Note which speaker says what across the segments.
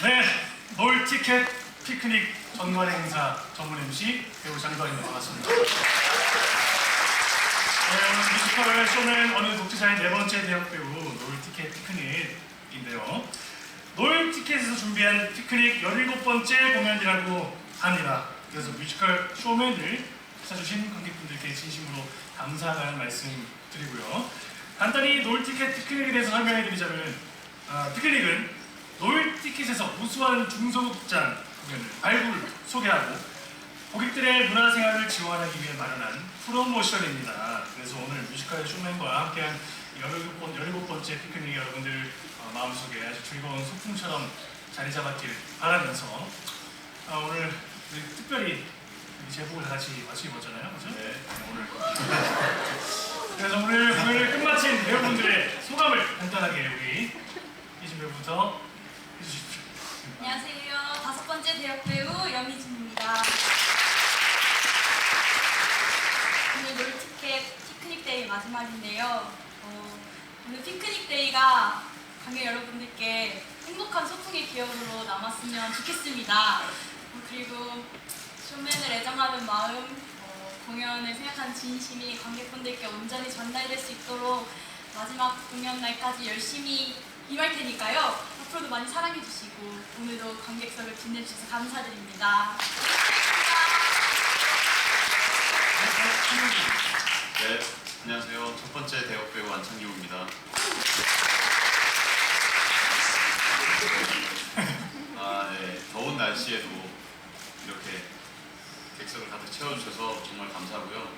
Speaker 1: 네, 놀 티켓 피크닉 전관 행사 전문 MC 배우 장도환입니다. 반갑습니다. 네, 뮤지컬 쇼맨 어느 독재자의 네 번째 대학 배우 놀 티켓 피크닉인데요. 놀 티켓에서 준비한 피크닉 17번째 공연이라고 합니다. 그래서 뮤지컬 쇼맨을 찾아주신 관객분들께 진심으로 감사하다는 말씀 드리고요. 간단히 놀 티켓 피크닉에 대해서 설명해 드리자면 아, 피크닉은 놀 티켓에서 우수한 중소극장 공연을 발굴, 소개하고 고객들의 문화생활을 지원하기 위해 마련한 프로모션입니다. 그래서 오늘 뮤지컬 쇼맨과 함께한 17번, 17번째 피크닉 여러분들 어, 마음속에 아주 즐거운 소풍처럼 자리 잡았길 바라면서 아, 오늘 특별히 제복을 다 같이 맞추 입었잖아요. 그죠? 네. 오늘. 그래서 오늘 공연을 끝마친 배우분들의 소감을 간단하게 우리 이진 배우부터.
Speaker 2: 안녕하세요. 다섯 번째 대역 배우 염희진입니다. 오늘 놀티켓 피크닉 데이 마지막인데요. 어, 오늘 피크닉 데이가 관객 여러분들께 행복한 소풍의 기억으로 남았으면 좋겠습니다. 어, 그리고 쇼맨을 애정하는 마음, 어, 공연을 생각한 진심이 관객분들께 온전히 전달될 수 있도록 마지막 공연 날까지 열심히 임할 테니까요. 앞으로도 많이 사랑해 주시고 오늘도 관객석을 빛내 주셔서 감사드립니다.
Speaker 3: 네, 안녕하세요. 첫 번째 대역 배우 안창기호입니다. 아, 네. 더운 날씨에도 이렇게 객석을 가득 채워주셔서 정말 감사하고요.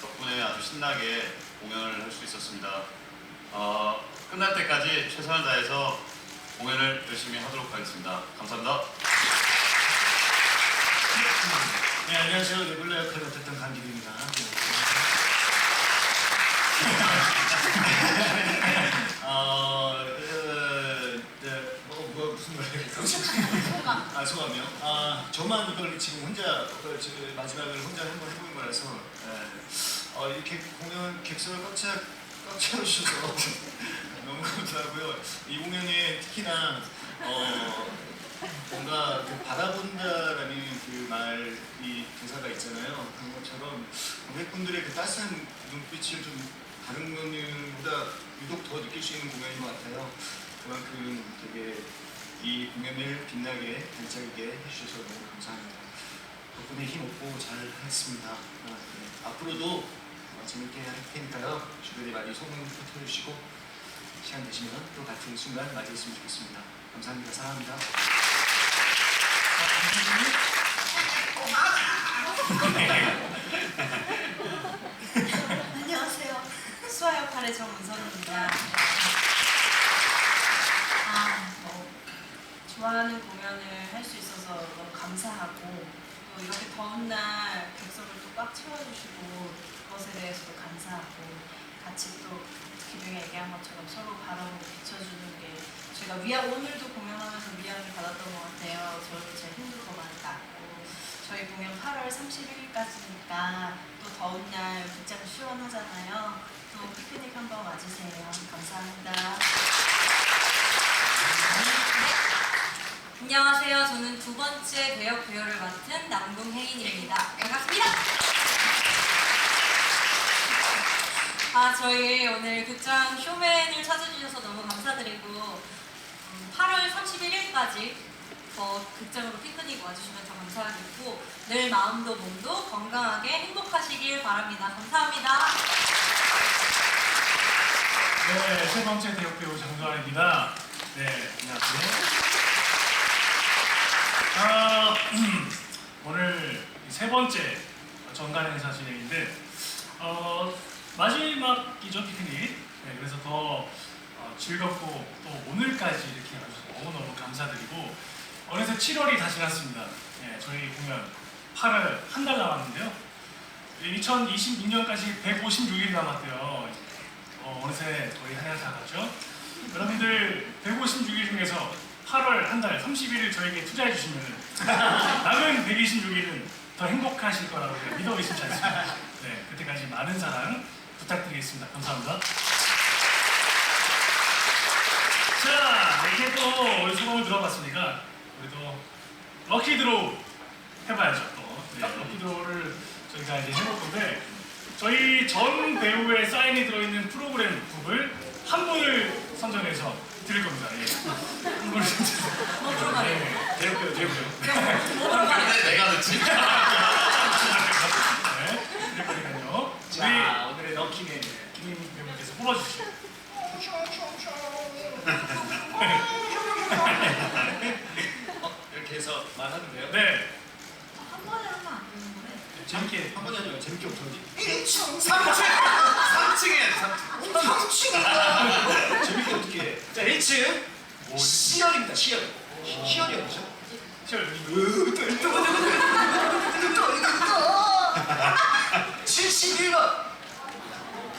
Speaker 3: 덕분에 아주 신나게 공연을 할 수 있었습니다. 어, 끝날 때까지 최선을 다해서 공연을 열심히 하도록 하겠습니다. 감사합니다.
Speaker 1: 네, 안녕하세요. 레귤러 역할을 맡았던 강길입니다. 어, 어, 네, 뭐, 뭐 무슨 말이에요?
Speaker 2: 소감.
Speaker 1: 아, 소감이요? 아, 저만 이걸 지금 혼자, 어, 지금 마지막을 혼자 한번 해본 거라서, 예. 어, 이렇게 공연 객석을 꽉, 채, 꽉 채워주셔서 너무 감사하고요. 이 공연에 특히나, 어, 뭔가 그 바라본다라는 그 말이 대사가 있잖아요. 그런 것처럼 관객분들의 그 따스한 눈빛을 좀 다른 공연보다 유독 더 느낄 수 있는 공연인 것 같아요. 그만큼 되게 이 공연을 빛나게 반짝이게 해주셔서 너무 감사합니다. 덕분에 힘 없고 잘 했습니다. 아, 네. 앞으로도 어, 재밌게 할 테니까요. 주변에 많이 소문 터뜨려주시고 시간 되시면 또 같은 순간 맞이했으면 좋겠습니다. 감사합니다. 사랑합니다.
Speaker 4: 안녕하세요. 수아 역할의 정은선입니다. 아, 뭐, 좋아하는 공연을 할 수 있어서 너무 감사하고 또 이렇게 더운 날 객석을 또 꽉 채워주시고 그것에 대해서도 감사하고 같이 또 기둥이 얘기한 것처럼 서로 바라보고 비춰주는 게 제가 위안 오늘도 공연하면서 위안을 받았던 것 같아요. 저도 제 힘도 더 많이 났고 저희 공연 8월 31일까지니까 또 더운 날 극장 시원하잖아요. 또 피크닉 한번 와주세요. 감사합니다.
Speaker 2: 안녕하세요. 저는 두 번째 대역 배우를 맡은 남궁혜인입니다. 반갑습니다. 아, 저희 오늘 극장 쇼맨을 찾아주셔서 너무 감사드리고 음, 8월 31일까지 더 극장으로 피크닉 와주시면 더 감사하겠고 늘 마음도 몸도 건강하게 행복하시길 바랍니다. 감사합니다.
Speaker 1: 네, 세 번째 대역 배우 장도환입니다. 네, 안녕하세요. 아, 오늘 세 번째 전관 행사 진행인데 어, 마지막이죠 피크닉. 네, 그래서 더 어, 즐겁고 또 오늘까지 이렇게 와주셔서 너무너무 감사드리고 어느새 7월이 다 지났습니다. 네, 저희 공연 8월 한 달 남았는데요. 2026년까지 156일 남았대요. 어, 어느새 거의 한해다 갔죠. 여러분들 156일 중에서 8월 한 달 31일 저에게 투자해 주시면 남은 126일은 더 행복하실 거라고 믿어 의심치 않습니다. 네, 그때까지 많은 사랑 부탁드리겠습니다. 감사합니다. 자, 이렇게 또 우리 소감을 들어봤으니까 우리도 럭키 드로우 해봐야죠 또. 네, 럭키 드로우를 저희가 이제 해볼 건데 저희 전 배우의 사인이 들어있는 프로그램 북을 한 분을 선정해서 드릴 겁니다. 예. 한 분을 선정해서.
Speaker 2: 뭐 들어가요?
Speaker 1: 네, 대우배우, 대우배우.
Speaker 2: 뭐 들어가요?
Speaker 3: 근데 내가 늦지.
Speaker 1: 네, 드릴 거니까요. 우리
Speaker 5: 자 오늘의 럭키맨
Speaker 1: 김 뽑아주시죠.
Speaker 5: 어, 이렇게 해서 말하면 돼요?
Speaker 1: 네,
Speaker 2: 한 번에 하면 안 되는 거네.
Speaker 1: 재밌게.
Speaker 5: 한 번이 아니라 재밌게 어떡하지?
Speaker 3: 1층, 3층, 3층에 3층.
Speaker 5: 재밌게 어떻게 해? 자 1층 시열입니다 시열 시열이 어디죠?
Speaker 1: 시월
Speaker 5: 71번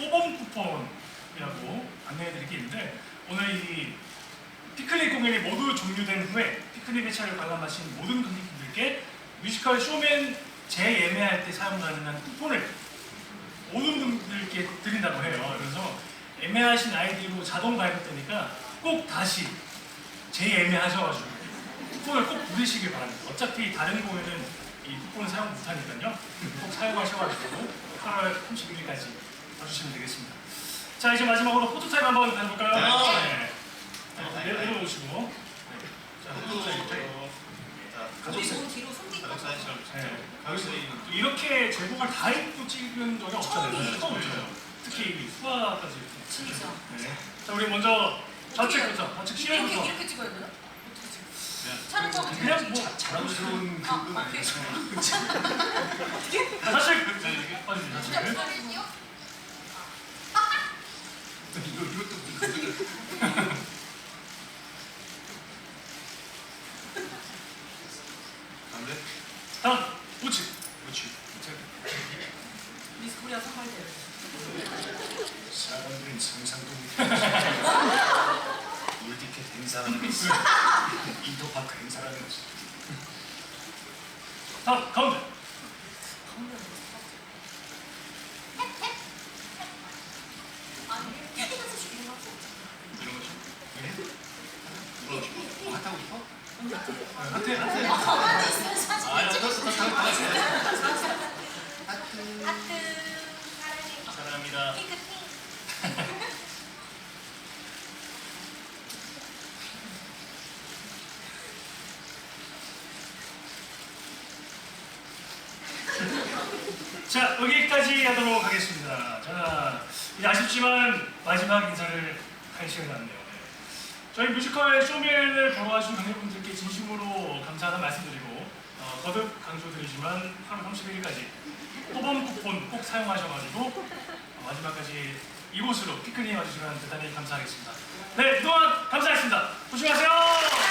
Speaker 1: 호범 쿠폰이라고 안내해드릴 게 있는데 오늘 이 피크닉 공연이 모두 종료된 후에 피크닉의 차를 관람하신 모든 관객분들께 뮤지컬 쇼맨 재예매할 때 사용 가능한 쿠폰을 모든 분들께 드린다고 해요. 그래서 예매하신 아이디로 자동 발급되니까 꼭 다시 재예매하셔가지고 쿠폰을 꼭 부르시길 바랍니다. 어차피 다른 공연은 이 쿠폰을 사용 못하니까요. 꼭 사용하셔가지고 8월 31일까지 와주시면 되겠습니다. 자 이제 마지막으로 포토타임 한번 해볼까요?
Speaker 3: 네.
Speaker 1: 네. 네, 내려오시고. 네. 자, 포토타임.
Speaker 3: 자,
Speaker 2: 우리 몸 뒤로 손
Speaker 3: 가족 사진처럼
Speaker 1: 네.
Speaker 3: 가족사
Speaker 1: 이렇게 제목을 다 읽고 찍은 적이 없잖아요. 처음이죠. 특히 이 수화까지 이렇게.
Speaker 2: 진짜.
Speaker 1: 네. 자 우리 먼저 좌측부터, 좌측
Speaker 2: 이렇게
Speaker 1: 시열부터.
Speaker 2: 이렇게 찍어야 되나? 찍어?
Speaker 1: 그냥 뭐
Speaker 5: 자, 자랑스러운
Speaker 2: 아,
Speaker 5: 그분
Speaker 2: 아,
Speaker 5: 아니죠?
Speaker 1: 자, 좌측. 빠지세요.
Speaker 2: 진짜
Speaker 1: 좌측.
Speaker 2: 부산이요?
Speaker 5: 이거 이것도 이거
Speaker 3: 가운데.
Speaker 1: 다음 우측.
Speaker 5: 그렇지
Speaker 2: 미스 코리아 선발대회.
Speaker 5: 사람들은 상상도 못해 물티켓 행사라는 게 있어 인터파크 행사라는 게 있어
Speaker 1: 다음 가운데.
Speaker 2: 아니, 캐릭터에서 죽이는 거
Speaker 3: 이런 거죠.
Speaker 5: 뭐 하고 싶어?
Speaker 1: 하트 하트.
Speaker 2: 아, 가만히 있어요, 사진.
Speaker 5: 아 떴어 떴어 떴어
Speaker 2: 하트, 사랑해.
Speaker 5: 사랑합니다
Speaker 2: 핑크 핑.
Speaker 1: 자 여기까지 하도록 하겠습니다. 자 이제 아쉽지만 마지막 인사를 할 시간이 났네요. 네. 저희 뮤지컬 쇼맨을 보러 와주신 관객분들께 진심으로 감사하다는 말씀드리고 어, 거듭 강조드리지만 8월 31일까지 호범 쿠폰 꼭 사용하셔가지고 어, 마지막까지 이곳으로 피크닉 와주시면 대단히 감사하겠습니다. 네 그동안 감사했습니다. 조심하세요.